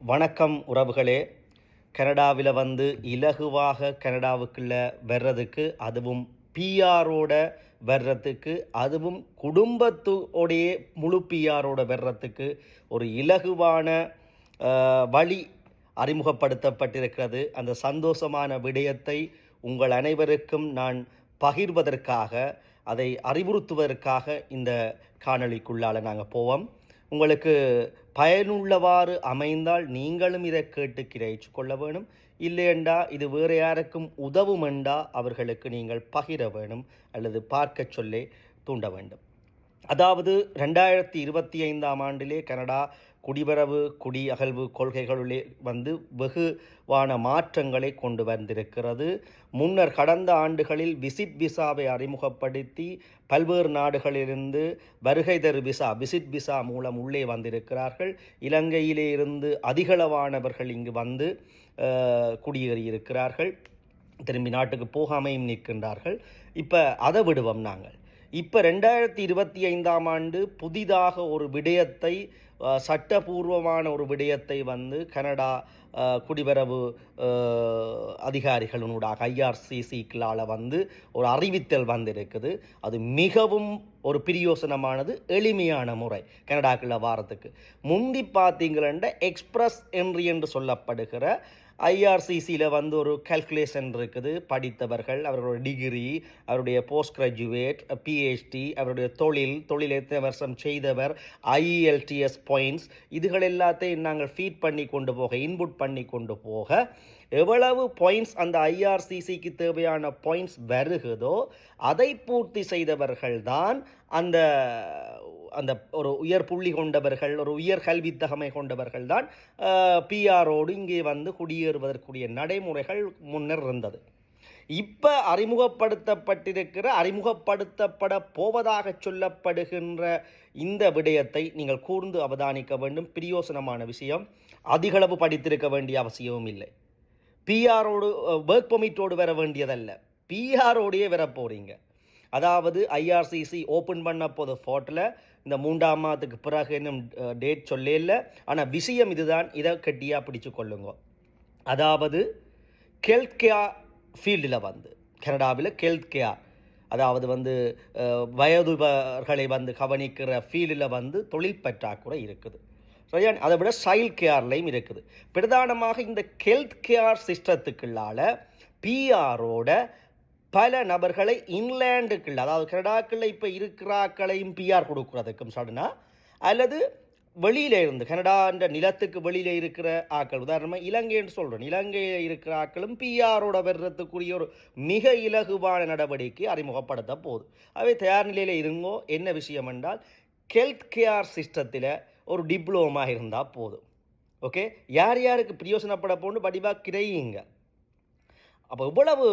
வணக்கம் உறவுகளே. கனடாவில் வந்து இலகுவாக கனடாவுக்குள்ள வர்றதுக்கு அதுவும் பிஆரோட வர்றதுக்கு அதுவும் குடும்பத்தோடைய முழு பிஆரோட வர்றதுக்கு ஒரு இலகுவான வழி அறிமுகப்படுத்தப்பட்டிருக்கிறது. அந்த சந்தோஷமான விடயத்தை உங்கள் அனைவருக்கும் நான் பகிர்வதற்காக அதை அறிவுறுத்துவதற்காக இந்த காணொலிக்குள்ளால் நாங்கள் போவோம். உங்களுக்கு பயனுள்ளவாறு அமைந்தால் நீங்களும் இதை கேட்டு கிரகிச்சு கொள்ள வேணும். இல்லையெண்டா இது வேறு யாருக்கும் உதவுமெண்டா அவர்களுக்கு நீங்கள் பகிர வேணும் அல்லது பார்க்க சொல்லே தூண்ட வேண்டும். அதாவது ரெண்டாயிரத்தி இருபத்தி ஐந்தாம் ஆண்டிலே கனடா குடிவரவு குடி அகழ்வு கொள்கைகளிலே வந்து வெகுவான மாற்றங்களை கொண்டு வந்திருக்கிறது. முன்னர் கடந்த ஆண்டுகளில் விசிட் விசாவை அறிமுகப்படுத்தி பல்வேறு நாடுகளிலிருந்து வருகை தரு விசா விசிட் விசா மூலம் உள்ளே வந்திருக்கிறார்கள். இலங்கையிலே இருந்து அதிகளவானவர்கள் இங்கு வந்து குடியேறியிருக்கிறார்கள். திரும்பி நாட்டுக்கு போகாமையும் நிற்கின்றார்கள். இப்போ அதை விடுவோம் நாங்கள். இப்போ ரெண்டாயிரத்தி இருபத்தி ஐந்தாம் ஆண்டு புதிதாக ஒரு விடயத்தை சட்டபூர்வமான ஒரு விடயத்தை வந்து கனடா குடிவரவு அதிகாரிகளினூடாக ஐஆர்சிசிக்களால் வந்து ஒரு அறிவித்தல் வந்திருக்குது. அது மிகவும் ஒரு பிரியோசனமானது எளிமையான முறை கனடாக்குள்ள வாரத்துக்கு. முந்தி பார்த்தீங்களா எக்ஸ்பிரஸ் என்ட்ரி என்று சொல்லப்படுகிற ஐஆர்சிசியில் வந்து ஒரு கல்குலேஷன் இருக்குது. படித்தவர்கள் அவர்களுடைய டிகிரி அவருடைய போஸ்ட் கிராஜுவேட் பிஹெச்டி அவருடைய தொழில் தொழில் எத்தனை வருஷம் செய்தவர் ஐஎல்டிஎஸ் பாயிண்ட்ஸ் இதுகள் எல்லாத்தையும் நாங்கள் ஃபீட் பண்ணி கொண்டு போக இன்புட் பண்ணி கொண்டு போக எவ்வளவு பாயிண்ட்ஸ் அந்த ஐஆர்சிசிக்கு தேவையான பாயிண்ட்ஸ் வருகுதோ அதை பூர்த்தி செய்தவர்கள் தான் அந்த அந்த ஒரு உயர் புள்ளி கொண்டவர்கள் ஒரு உயர் கல்வித்தகமை கொண்டவர்கள் தான் பிஆரோடு இங்கே வந்து குடியேறுவதற்குரிய நடைமுறைகள் முன்னர் இருந்தது. இப்போ அறிமுகப்படுத்தப்பட்டிருக்கிற அறிமுகப்படுத்தப்பட போவதாக சொல்லப்படுகின்ற இந்த விடயத்தை நீங்கள் கூர்ந்து அவதானிக்க வேண்டும். பிரியோசனமான விஷயம். அதிகளவு படித்திருக்க வேண்டிய அவசியமும் இல்லை. பிஆரோடு ஒர்க் பெர்மிட்டோடு வர வேண்டியதல்ல. பிஆரோடையே வர போகிறீங்க அதாவது ஐஆர்சிசி ஓப்பன் பண்ண போது ஃபோட்டில் இந்த மூன்றாம் மாதத்துக்கு பிறகு இன்னும் டேட் சொல்லே இல்லை. ஆனால் விஷயம் இதுதான். இதை கட்டியாக பிடிச்சு கொள்ளுங்க. அதாவது கெல்த்கேயா ஃபீல்டில் வந்து கனடாவில் கெல்த்கேயா அதாவது வந்து வயதுபர்களை வந்து கவனிக்கிற ஃபீல்டில் வந்து தொழில் பற்றாக்குறை இருக்குது. சரியா? அதை விட சைல்ட் கேர்லையும் இருக்குது. பிரதானமாக இந்த ஹெல்த் கேர் சிஸ்டத்துக்குள்ளால பிஆரோட பல நபர்களை இங்கிலாந்துக்குள்ள அதாவது கனடாக்குள்ள இப்போ இருக்கிறாக்களையும் பிஆர் கொடுக்குறதுக்கும் சடனா அல்லது வெளியில இருந்து கனடான்ற நிலத்துக்கு வெளியில இருக்கிற ஆக்கள் உதாரணமாக இலங்கைன்னு சொல்கிறோம் இலங்கையில் இருக்கிற ஆக்களும் பிஆரோட வர்றதுக்குரிய ஒரு மிக இலகுவான நடவடிக்கை அறிமுகப்படுத்த போகுது. அவை தயார் நிலையில் இருங்கோ என்ன விஷயம் என்றால் ஹெல்த் கேர் சிஸ்டத்தில் ஒரு டிப்ளோமா இருந்தால் போதும். ஓகே யார் யாருக்கு பிரயோசனப்பட போகணும் படிவாக கிடையுங்க அப்போ இவ்வளவு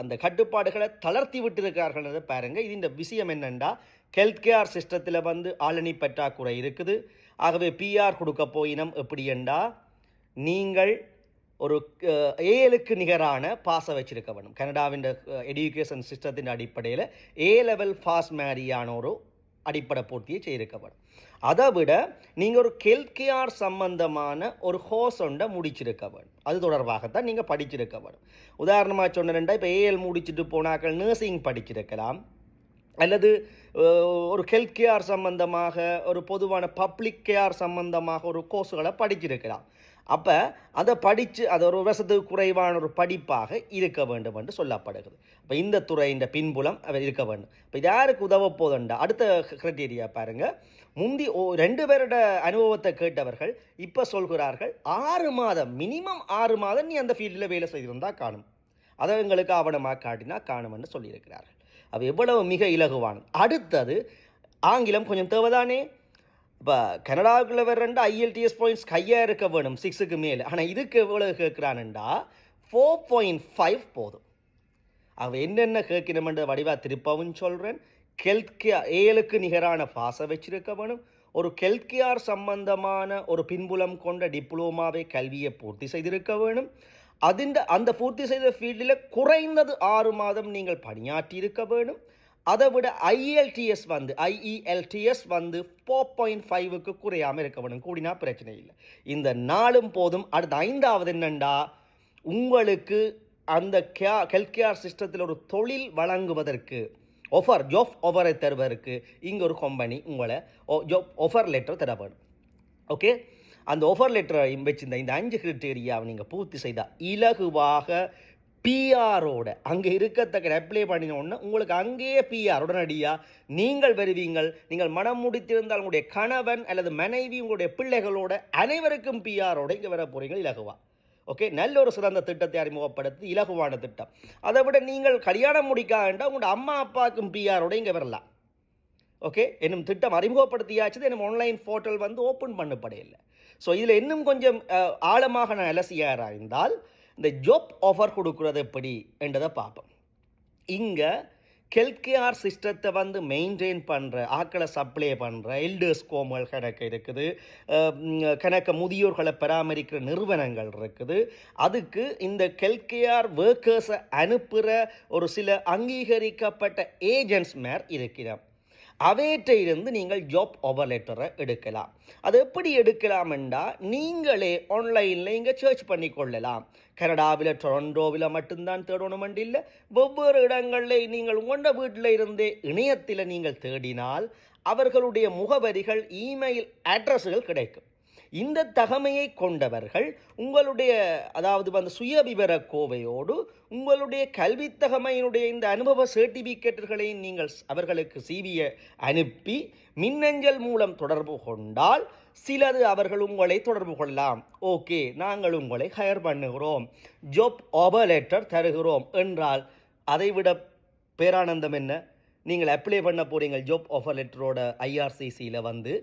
அந்த கட்டுப்பாடுகளை தளர்த்தி விட்டிருக்கிறார்கள் பாருங்கள் இது இந்த விஷயம் என்னென்னா ஹெல்த் கேர் சிஸ்டத்தில் வந்து ஆளணி பற்றாக்குறை இருக்குது. ஆகவே பிஆர் கொடுக்க போயினம் எப்படி என்றா நீங்கள் ஒரு ஏஎலுக்கு நிகரான பாஸை வச்சிருக்க வேணும். கனடாவின் எடியூகேஷன் சிஸ்டத்தின் அடிப்படையில் ஏ லெவல் பாஸ் மாதிரியான ஒரு அடிப்படை பூர்த்தியை செய்திருக்க வேணும். அதை விட நீங்கள் ஒரு கெல்கேஆர் சம்பந்தமான ஒரு ஹோஸ் ஒன்றை முடிச்சிருக்க வேணும் அது தொடர்பாகத்தான் நீங்கள் படிச்சிருக்க வேணும் உதாரணமாக சொன்னேன்டா இப்போ ஏஎல் முடிச்சுட்டு போனாக்கள் நர்சிங் படிச்சிருக்கலாம். அல்லது ஒரு ஹெல்த் கேர் சம்பந்தமாக ஒரு பொதுவான பப்ளிக் கேர் சம்பந்தமாக ஒரு கோர்ஸுகளை படிச்சிருக்கலாம். அப்போ அதை படித்து அது ஒரு வருஷத்துக்கு குறைவான ஒரு படிப்பாக இருக்க வேண்டும் என்று சொல்லப்படுகிறது. இப்போ இந்த துறையின் பின்புலம் அவர் இருக்க வேண்டும். இப்போ யாருக்கு உதவ போதுண்டா? அடுத்த கிரைட்டீரியா பாருங்கள் முந்தி ஓ ரெண்டு பேரோட அனுபவத்தை கேட்டவர்கள் இப்போ சொல்கிறார்கள் ஆறு மாதம் மினிமம் ஆறு மாதம் நீ அந்த ஃபீல்டில் வேலை செய்திருந்தால் காணும். அதை எங்களுக்கு ஆவணமாக காட்டினா காணும்னு சொல்லியிருக்கிறார்கள். அது எவ்வளவு மிக இலகுவானது. அடுத்தது ஆங்கிலம் கொஞ்சம் தேவைதானே? இப்போ கனடாவுக்குள்ள வர ரெண்டு ஐஎல்டிஎஸ் பாயிண்ட்ஸ் கையாக இருக்க வேணும் சிக்ஸுக்கு மேலே. ஆனால் இதுக்கு எவ்வளோ கேட்குறானுண்டா? ஃபோர் பாயிண்ட் ஃபைவ் போதும். அவள் என்னென்ன கேட்கணுமென்ற வடிவா திருப்பவும் சொல்கிறேன் ஹெல்த் ஏழுக்கு நிகரான பாசை வச்சிருக்க வேணும். ஒரு ஹெல்த் சம்பந்தமான ஒரு பின்புலம் கொண்ட டிப்ளோமாவை கல்வியை பூர்த்தி செய்திருக்க வேணும். அதிண்ட அந்த பூர்த்தி செய்த ஃபீல்டில் குறைந்தது ஆறு மாதம் நீங்கள் பணியாற்றி இருக்க வேணும். அதை விட ஐஎல்டிஎஸ் வந்து ஐஇஎல்டிஎஸ் வந்து ஃபோர் பாயிண்ட் ஃபைவுக்கு குறையாமல் இருக்க வேணும். கூடினா பிரச்சனை இல்லை. இந்த நாளும் போதும். அடுத்த ஐந்தாவது என்னண்டா? உங்களுக்கு அந்த கே ஹெல்த் கேர் சிஸ்டத்தில் ஒரு தொழில் வழங்குவதற்கு ஆஃபர் ஜாப் ஆஃபரை தருவதற்கு இங்கே ஒரு கம்பெனி உங்களை ஜாப் ஆஃபர் லெட்டர் தரப்படும். ஓகே அந்த ஆஃபர் லெட்டரை வச்சிருந்த இந்த அஞ்சு கிரிட்டேரியாவை நீங்கள் பூர்த்தி செய்தால் இலகுவாக பிஆரோட அங்கே இருக்கத்தக்க அப்ளை பண்ணின உடனே உங்களுக்கு அங்கேயே பிஆர் உடனடியாக நீங்கள் வருவீங்கள் நீங்கள் மனம் முடித்திருந்தால் உங்களுடைய கணவன் அல்லது மனைவி உங்களுடைய பிள்ளைகளோட அனைவருக்கும் பிஆரோட இங்கே வர போகிறீங்க இலகுவா. ஓகே நல்ல ஒரு சிறந்த திட்டத்தை அறிமுகப்படுத்தி இலகுவான திட்டம். அதை விட நீங்கள் கல்யாணம் முடிக்காண்டா உங்களோட அம்மா அப்பாவுக்கும் பிஆரோட இங்கே வரலாம். ஓகே என்னும் திட்டம் அறிமுகப்படுத்தியாச்சு என்னும் ஆன்லைன் போர்ட்டல் வந்து ஓப்பன் பண்ணப்படையில்லை ஸோ இதில் இன்னும் கொஞ்சம் ஆழமாக நான் அலசியாராய்ந்தால் இந்த ஜாப் ஆஃபர் கொடுக்குறது எப்படி என்றதை பார்ப்போம். இங்கே ஹெல்த்கேர் சிஸ்டத்தை வந்து மெயின்டைன் பண்ணுற ஆக்களை சப்ளை பண்ணுற எல்டர்ஸ் கோமல் கணக்கு இருக்குது. கணக்க முதியோர்களை பராமரிக்கிற நிறுவனங்கள் இருக்குது. அதுக்கு இந்த ஹெல்த்கேர் ஒர்க்கர்ஸை அனுப்புகிற ஒரு சில அங்கீகரிக்கப்பட்ட ஏஜென்ட்ஸ் மேர் இருக்கிறார் அவேற்றையிலிருந்து நீங்கள் ஜாப் ஓவர் லெட்டரை எடுக்கலாம். அது எப்படி எடுக்கலாம் என்றால் நீங்களே ஆன்லைனில் இங்கே சர்ச் பண்ணி கொள்ளலாம் கனடாவில் டொரண்டோவில் மட்டும்தான் தேடணும் இல்லை வெவ்வேறு இடங்களில் நீங்கள் உங்களோட வீட்டில் இருந்தே இணையத்தில் நீங்கள் தேடினால் அவர்களுடைய முகவரிகள் இமெயில் அட்ரஸ்கள் கிடைக்கும். இந்த தகமையை கொண்டவர்கள் உங்களுடைய அதாவது வந்து சுயவிவர கோவையோடு உங்களுடைய கல்வித்தகமையினுடைய இந்த அனுபவ சர்டிபிகேட்டுகளை நீங்கள் அவர்களுக்கு சிவிய அனுப்பி மின்னஞ்சல் மூலம் தொடர்பு கொண்டால் சிலது அவர்கள் உங்களை தொடர்பு கொள்ளலாம். ஓகே நாங்கள் உங்களை ஹயர் பண்ணுகிறோம். ஜாப் ஆபர் லெட்டர் தருகிறோம் என்றால் அதைவிட பேரானந்தம் என்ன? நீங்கள் அப்ளை பண்ண போகிறீங்க ஜாப் ஆஃபர் லெட்டரோட ஐஆர்சிசியில் வந்து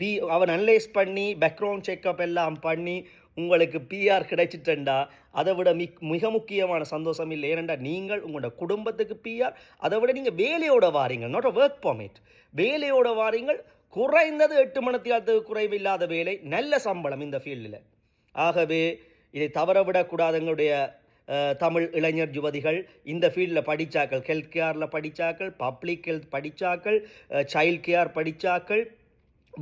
பி அவர் அனலைஸ் பண்ணி பேக்ரவுண்ட் செக்கப் எல்லாம் பண்ணி உங்களுக்கு பிஆர் கிடைச்சிட்டண்டா அதை விட மிக் மிக முக்கியமான சந்தோஷம் இல்லை. ஏனெண்டா நீங்கள் உங்களோட குடும்பத்துக்கு பிஆர் அதை விட நீங்கள் வேலையோட வாரீங்க நாட் அ ஒர்க் பர்மிட் வேலையோட வாரீங்கள் குறைந்தது எட்டு மணித்தியாலத்துக்கு குறைவில்லாத வேலை நல்ல சம்பளம் இந்த ஃபீல்டில் ஆகவே இதை தவற விடக்கூடாது எங்களுடைய தமிழ் இளைஞர் யுவதிகள். இந்த ஃபீல்டில் படித்தாக்கள் ஹெல்த் கேரில் படித்தாக்கள் பப்ளிக் ஹெல்த் படித்தாக்கள் சைல்ட் கேர் படித்தாக்கள்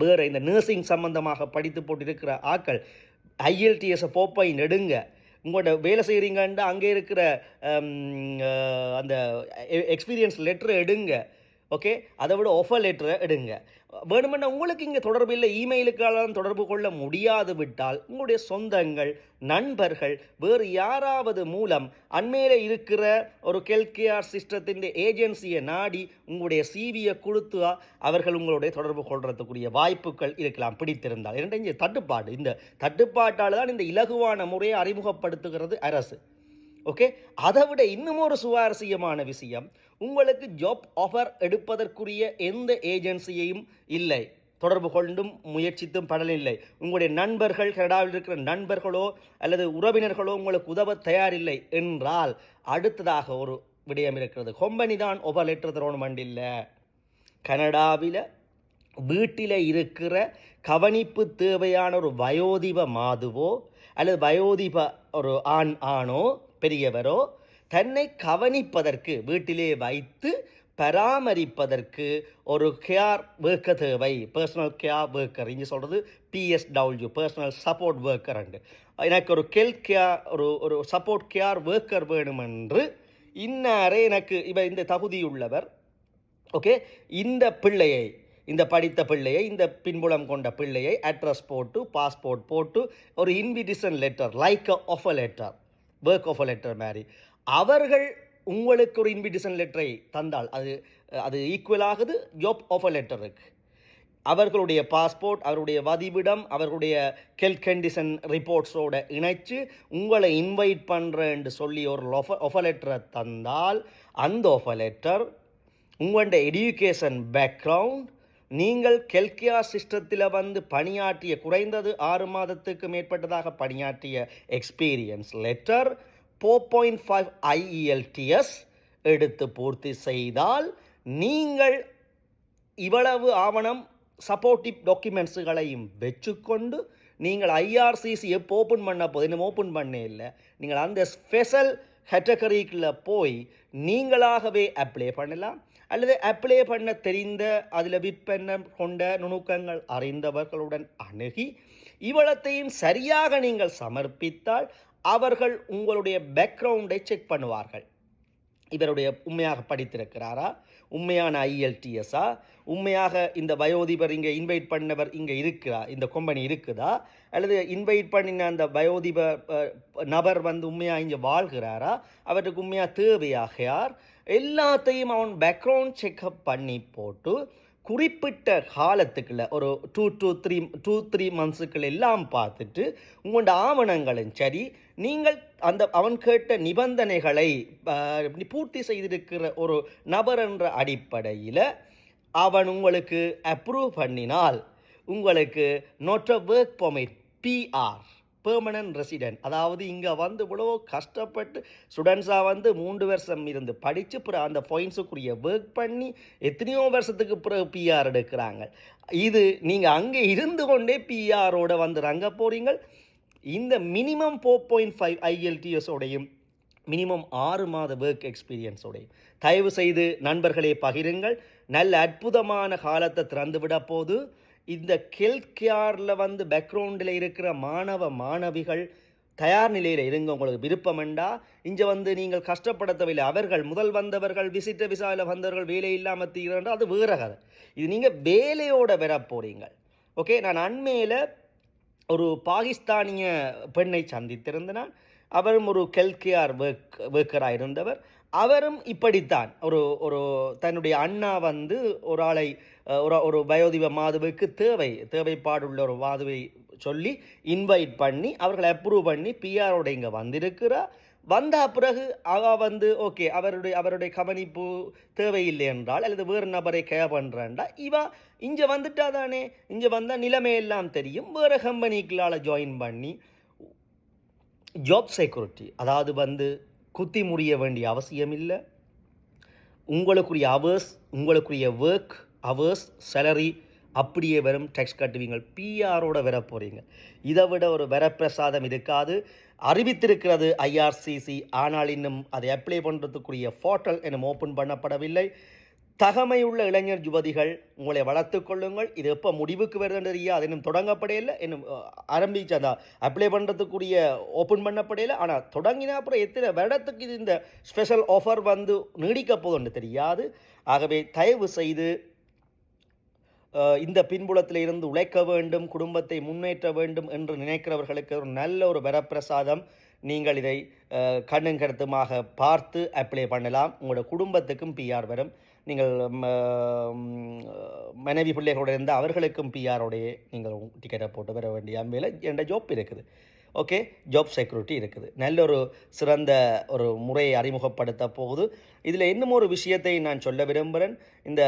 வேறு இந்த நர்சிங் சம்மந்தமாக படித்து போட்டிருக்கிற ஆக்கள் ஐஎல்டிஎஸை போப்பை நெடுங்க. உங்களோட வேலை செய்கிறீங்கன்ட்டு அங்கே இருக்கிற அந்த எக்ஸ்பீரியன்ஸ் லெட்ரு எடுங்க. ஓகே அதை விட ஆஃபர் லெட்டரை எடுங்க. வேணுமென்னா உங்களுக்கு இங்கே தொடர்பு இல்லை இமெயிலுக்காலும் தொடர்பு கொள்ள முடியாது விட்டால் உங்களுடைய சொந்தங்கள் நண்பர்கள் வேறு யாராவது மூலம் அண்மையில் இருக்கிற ஒரு கெல்கேஆர் சிஸ்டத்தின் ஏஜென்சியை நாடி உங்களுடைய சிவியை கொடுத்து அவர்கள் உங்களுடைய தொடர்பு கொள்றதுக்குரிய வாய்ப்புகள் இருக்கலாம் பிடித்திருந்தால். இரண்டு தட்டுப்பாடு. இந்த தட்டுப்பாட்டால் தான் இந்த இலகுவான முறையை அறிமுகப்படுத்துகிறது அரசு. ஓகே அதை விட இன்னும் ஒரு சுவாரஸ்யமான விஷயம் உங்களுக்கு ஜாப் ஆஃபர் எடுப்பதற்குரிய எந்த ஏஜென்சியையும் இல்லை. தொடர்பு கொண்டும் முயற்சித்தும் படலில்லை உங்களுடைய நண்பர்கள் கனடாவில் இருக்கிற நண்பர்களோ அல்லது உறவினர்களோ உங்களுக்கு உதவ தயாரில்லை என்றால் அடுத்ததாக ஒரு விடயம் இருக்கிறது. கொம்பனி தான் ஒவ்வொரு லெட்டர் தரணும் இல்லை கனடாவில் வீட்டில் இருக்கிற கவனிப்பு தேவையான ஒரு வயோதிப மாதுவோ அல்லது வயோதிப ஒரு ஆண் ஆணோ பெரியவரோ தன்னை கவனிப்பதற்கு வீட்டிலே வைத்து பராமரிப்பதற்கு ஒரு கேர் ஒர்க்கர் தேவை. பர்சனல் கேர் ஒர்க்கர் இங்கே சொல்கிறது பிஎஸ்டபிள்யூ பர்சனல் சப்போர்ட் ஒர்க்கர் எனக்கு ஒரு ஹெல்த் கேர் ஒரு ஒரு சப்போர்ட் கேர் ஒர்க்கர் வேணுமென்று இன்னாரே எனக்கு இவ இந்த தகுதியுள்ளவர் ஓகே இந்த பிள்ளையை இந்த படித்த பிள்ளையை இந்த பின்புலம் கொண்ட பிள்ளையை அட்ரஸ் போட்டு பாஸ்போர்ட் போட்டு ஒரு invitation letter like of a letter work of a letter மாதிரி. அவர்கள் உங்களுக்கு ஒரு இன்விடேஷன் லெட்டரை தந்தால் அது அது ஈக்குவல் ஆகுது ஜாப் ஆஃப் அ லெட்டருக்கு அவர்களுடைய பாஸ்போர்ட் அவருடைய வதிவிடம் அவர்களுடைய கெல் கண்டிஷன் ரிப்போர்ட்ஸோட இணைச்சு உங்களை இன்வைட் பண்ணுறேன்னு சொல்லி ஒரு ஒஃபர் லெட்டரை தந்தால் அந்த ஒஃபர் லெட்டர் உங்களோட எடியூகேஷன் பேக்ரவுண்ட் நீங்கள் கெல்கியா சிஸ்டத்தில் வந்து பணியாற்றிய குறைந்தது ஆறு மாதத்துக்கு மேற்பட்டதாக பணியாற்றிய experience letter four point five IELTS எடுத்து பூர்த்தி செய்தால் நீங்கள் இவ்வளவு ஆவணம் சப்போர்ட்டிவ் டாக்குமெண்ட்ஸுகளையும் வச்சுக்கொண்டு நீங்கள் ஐஆர்சிசி எப்போ ஓப்பன் பண்ண போது இன்னும் ஓப்பன் பண்ணே இல்லை. நீங்கள் அந்த ஸ்பெஷல் கேட்டகரிக்குள்ள போய் நீங்களாகவே அப்ளை பண்ணலாம். அல்லது அப்ளை பண்ண தெரிந்த அதில் விற்பனம் கொண்ட நுணுக்கங்கள் அறிந்தவர்களுடன் அணுகி இவ்வளத்தையும் சரியாக நீங்கள் சமர்ப்பித்தால் அவர்கள் உங்களுடைய பேக்ரவுண்டை செக் பண்ணுவார்கள். இவருடைய உண்மையாக படித்திருக்கிறாரா? உண்மையான ஐஎல்டிஎஸ்ஸா உண்மையாக இந்த வயோதிபர் இங்கே இன்வைட் பண்ணவர் இங்கே இருக்கிறா இந்த கொம்பனி இருக்குதா? அல்லது இன்வைட் பண்ணின அந்த வயோதிபர் நபர் வந்து உண்மையாக இங்கே வாழ்கிறாரா? அவருக்கு உண்மையாக தேவையாக யார்? எல்லாத்தையும் அவன் பேக்ரவுண்ட் செக்அப் பண்ணி போட்டு குறிப்பிட்ட காலத்துக்குள்ள ஒரு two two three two three மந்த்ஸுக்குள்ள எல்லாம் பார்த்துட்டு உங்களோட ஆவணங்களும் சரி நீங்கள் அந்த அவன் கேட்ட நிபந்தனைகளை பூர்த்தி செய்திருக்கிற ஒரு நபர் என்ற அடிப்படையில் அவன் உங்களுக்கு அப்ரூவ் பண்ணினால் உங்களுக்கு note work permit PR permanent resident அதாவது இங்கே வந்து இவ்வளோ கஷ்டப்பட்டு ஸ்டூடெண்ட்ஸாக வந்து மூன்று வருஷம் இருந்து படித்து பிற அந்த பாயிண்ட்ஸுக்குரிய ஒர்க் பண்ணி எத்தனையோ வருஷத்துக்கு பிறகு பிஆர் எடுக்கிறாங்க. இது நீங்கள் அங்கே இருந்து கொண்டே பிஆரோட வந்து ரங்க போகிறீங்க இந்த மினிமம் ஃபோர் பாயிண்ட் ஃபைவ் ஐஎல்டிஎஸோடையும் மினிமம் ஆறு மாத ஒர்க் எக்ஸ்பீரியன்ஸோடையும் தயவு செய்து நண்பர்களே பகிருங்கள். நல்ல அற்புதமான காலத்தை திறந்து விட போது இந்த ஹெல்த் கேரில் வந்து பேக்ரவுண்டில் இருக்கிற மாணவ மாணவிகள் தயார் நிலையில் இருங்க. உங்களுக்கு விருப்பமெண்டா இங்கே வந்து நீங்கள் கஷ்டப்படுத்தவில்லை. அவர்கள் முதல் வந்தவர்கள் விசிட்ட விசாவில் வந்தவர்கள் வேலை இல்லாமல் தீரண்டா அது வேற கதை. இது நீங்கள் வேலையோட வர போகிறீங்க ஓகே நான் அண்மையில் ஒரு பாகிஸ்தானிய பெண்ணை சந்தித்திருந்தனால் அவரும் ஒரு கெல்கேஆர் ஒர்க் ஒர்க்கராக இருந்தவர் அவரும் இப்படித்தான். ஒரு ஒரு தன்னுடைய அண்ணா வந்து ஒரு ஆளை ஒரு ஒரு வயோதிப மாதுவுக்கு தேவை தேவைப்பாடுள்ள ஒரு மாதுவை சொல்லி இன்வைட் பண்ணி அவர்களை அப்ரூவ் பண்ணி பிஆரோட இங்கே வந்திருக்கிறார். வந்த பிறகு அவ வந்து ஓகே அவருடைய அவருடைய கவனிப்பு தேவையில்லை என்றால் அல்லது வேறு நபரை கே பண்ணுறாண்டா இவா இங்கே வந்துட்டா தானே இங்கே வந்தால் நிலைமை எல்லாம் தெரியும். வேறு கம்பெனிக்களால் ஜாயின் பண்ணி ஜாப் செக்யூரிட்டி அதாவது வந்து குத்தி முறிய வேண்டிய அவசியம் இல்லை. உங்களுக்குரிய அவர்ஸ் உங்களுக்குரிய ஒர்க் அவர்ஸ் சேலரி அப்படியே வெறும் டெக்ஸ் கட்டுவீங்க பிஆரோட வர போகிறீங்க இதை விட ஒரு வரப்பிரசாதம் இருக்காது. அறிவித்திருக்கிறது ஐஆர்சிசி ஆனால் இன்னும் அதை அப்ளை பண்ணுறதுக்குரிய போர்ட்டல் இன்னும் ஓப்பன் பண்ணப்படவில்லை. தகமையுள்ள இளைஞர் யுவதிகள் உங்களை வளர்த்துக்கொள்ளுங்கள் இது எப்போ முடிவுக்கு வருதுன்னு தெரியாது. இன்னும் தொடங்கப்படையில. இன்னும் ஆரம்பிச்சு அந்த அப்ளை பண்ணுறதுக்குரிய ஓப்பன் பண்ணப்படையில. ஆனால் தொடங்கின அப்புறம் எத்தனை வருடத்துக்கு இது இந்த ஸ்பெஷல் ஆஃபர் வந்து நீடிக்க போகுதுன்னு தெரியாது. ஆகவே தயவு செய்து இந்த பின்புலத்தில் இருந்து உழைக்க வேண்டும் குடும்பத்தை முன்னேற்ற வேண்டும் என்று நினைக்கிறவர்களுக்கு ஒரு நல்ல ஒரு வரப்பிரசாதம் நீங்கள் இதை அஹ், கண்ணும் கருத்துமாக பார்த்து அப்ளை பண்ணலாம். உங்களோட குடும்பத்துக்கும் பிஆர் வரும். நீங்கள் மனைவி பிள்ளைகளோடு இருந்தால் அவர்களுக்கும் பிஆரோடைய நீங்கள் டிக்கெட்டை போட்டு வர வேண்டிய அம்பையில் என்ற ஜோப் இருக்குது. ஓகே ஜாப் செக்யூரிட்டி இருக்குது. நல்ல ஒரு சிறந்த ஒரு முறையை அறிமுகப்படுத்த போகுது. இதில் இன்னும் ஒரு விஷயத்தை நான் சொல்ல விரும்புகிறேன். இந்த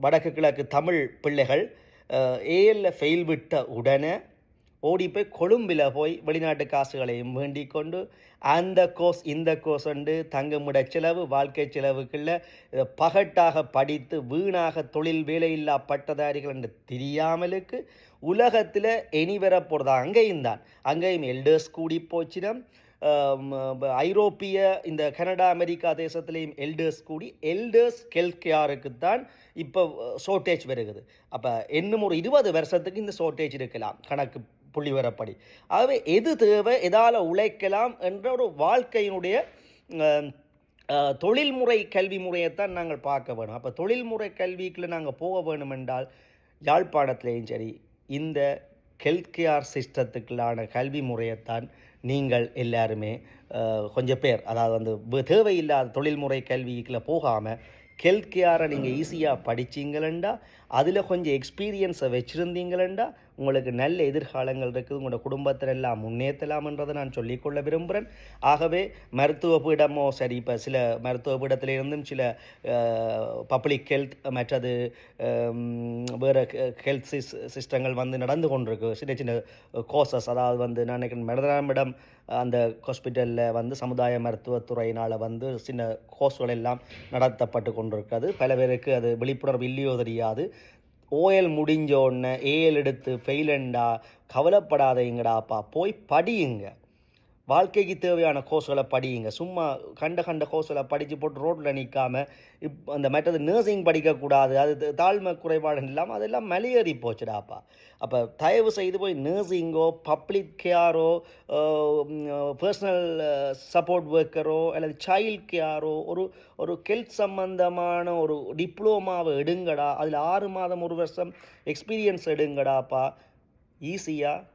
வடக்கு கிழக்கு தமிழ் பிள்ளைகள் ஏஎல்ல ஃபெயில் விட்ட உடனே ஓடி போய் கொழும்பில் போய் வெளிநாட்டு காசுகளையும் வேண்டிக் கொண்டு அந்த கோர்ஸ் இந்த கோர்ஸ் உண்டு தங்குமிட செலவு வாழ்க்கை செலவுக்குள்ள பகட்டாக படித்து வீணாக தொழில் வேலையில்லா பட்டதாரிகள் என்று தெரியாமலுக்கு உலகத்தில் இனி வர போகிறதா அங்கேயும் தான். அங்கேயும் எல்டர்ஸ் கூடி போச்சிடம். ஐரோப்பிய இந்த கனடா அமெரிக்கா தேசத்திலையும் எல்டர்ஸ் கூடி எல்டர்ஸ் ஹெல்த் தான் இப்போ ஷோர்டேஜ் வருகுது. அப்போ இன்னும் ஒரு இருபது வருஷத்துக்கு இந்த ஷோர்ட்டேஜ் இருக்கலாம். கணக்கு புள்ளி வரப்படி. ஆகவே எது தேவை எதால் உழைக்கலாம் என்ற ஒரு வாழ்க்கையினுடைய தொழில்முறை கல்வி முறையைத்தான் நாங்கள் பார்க்க வேணும். அப்போ தொழில்முறை கல்விக்குள்ள நாங்கள் போக வேணும் என்றால் யாழ்ப்பாணத்திலேயும் சரி இந்த ஹெல்த் கேர் சிஸ்டத்துக்குள்ளான கல்வி முறையைத்தான் நீங்கள் எல்லாருமே கொஞ்சம் பேர் அதாவது வந்து தேவையில்லாத தொழில்முறை கல்விக்குள்ளே போகாமல் ஹெல்த் கேரை நீங்கள் ஈஸியாக படிச்சீங்களண்டா அதில் கொஞ்சம் எக்ஸ்பீரியன்ஸை வச்சுருந்தீங்களண்டா? உங்களுக்கு நல்ல எதிர்காலங்கள் இருக்குது. உங்களோட குடும்பத்தில் எல்லாம் முன்னேற்றலாம்ன்றதை நான் சொல்லிக்கொள்ள விரும்புகிறேன் ஆகவே மருத்துவ பீடமோ சரி இப்போ சில மருத்துவ பீடத்திலிருந்தும் சில பப்ளிக் ஹெல்த் மற்றது வேறு ஹெல்த் சிஸ் சிஸ்டங்கள் வந்து நடந்து கொண்டிருக்கு. சின்ன சின்ன கோர்சஸ் அதாவது வந்து நான் நினைக்கிறேன் அந்த ஹாஸ்பிட்டலில் வந்து சமுதாய மருத்துவத்துறையினால் வந்து சின்ன கோர்ஸ்கள் எல்லாம் நடத்தப்பட்டு கொண்டிருக்கிறது. பல பேருக்கு அது விழிப்புணர்வு இல்லையோ தெரியாது. ஓஎல் முடிஞ்ச உடனே ஏஎல் எடுத்து ஃபெயிலண்டா கவலைப்படாதீங்கடாப்பா. போய் படியுங்க. வாழ்க்கைக்கு தேவையான கோர்ஸ்களை படியுங்க. சும்மா கண்ட கண்ட கோர்ஸ்களை படித்து போட்டு ரோட்டில் நிற்காம இப் அந்த மற்றது நர்சிங் படிக்கக்கூடாது அது தாழ்மை குறைபாடு இல்லாமல் அதெல்லாம் மலையேறி போச்சுடாப்பா. அப்போ தயவு செய்து போய் நர்சிங்கோ பப்ளிக் கேரோ பர்சனல் சப்போர்ட் ஒர்க்கரோ அல்லது சைல்ட் கேரோ ஒரு ஒரு ஹெல்த் சம்பந்தமான ஒரு டிப்ளோமாவை எடுங்கடா. அதில் ஆறு மாதம் ஒரு வருஷம் எக்ஸ்பீரியன்ஸ் எடுங்கடாப்பா. ஈஸியாக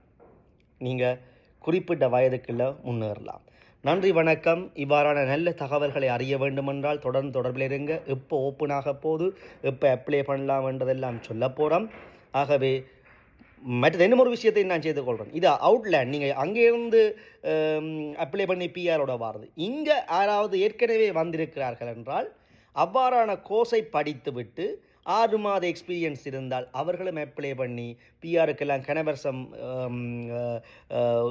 நீங்கள் குறிப்பிட்ட வயதுக்குள்ள முன்னேறலாம். நன்றி வணக்கம். இவ்வாறான நல்ல தகவல்களை அறிய வேண்டுமென்றால் தொடர்ந்து தொடர்பில் இருங்க. எப்போ ஓப்பனாக போகுது எப்போ அப்ளை பண்ணலாம் என்றதெல்லாம் சொல்ல போகிறோம் ஆகவே மற்றது இன்னும் ஒரு விஷயத்தை நான் செய்து கொள்கிறேன் இது அவுட்லேண்ட் நீங்கள் அங்கேருந்து அப்ளை பண்ணி பிஆரோட வாருது. இங்கே யாராவது ஏற்கனவே வந்திருக்கிறார்கள் என்றால் அவ்வாறான கோர்ஸை படித்துவிட்டு ஆறு மாத எக்ஸ்பீரியன்ஸ் இருந்தால் அவர்களும் அப்ளை பண்ணி பிஆருக்கெல்லாம் கனவர்சம்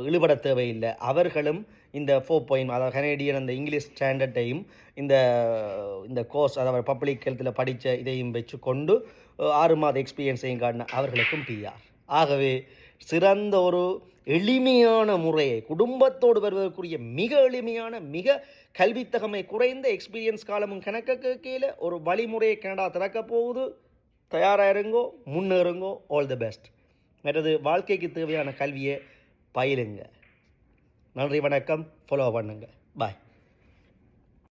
இழுபட தேவையில்லை. அவர்களும் இந்த ஃபோர் பாயிண்ட் அதாவது கனேடியன் அந்த இங்கிலீஷ் ஸ்டாண்டர்டையும் இந்த இந்த கோர்ஸ் அதாவது பப்ளிக் ஹெல்த்தில் படித்த இதையும் வச்சு கொண்டு ஆறு மாத எக்ஸ்பீரியன்ஸையும் காட்டின அவர்களுக்கும் பிஆர் ஆகவே சிறந்த ஒரு எளிமையான முறையை குடும்பத்தோடு வருவதற்குரிய மிக எளிமையான மிக கல்வித்தகமை குறைந்த எக்ஸ்பீரியன்ஸ் காலமும் கணக்க கீழே ஒரு வழிமுறையை கனடா திறக்க போகுது. தயாராக இருங்கோ முன்னேறுங்கோ ஆல் தி பெஸ்ட் மற்றது வாழ்க்கைக்கு தேவையான கல்வியை பயிலுங்க. நன்றி வணக்கம். ஃபாலோ பண்ணுங்கள் பாய்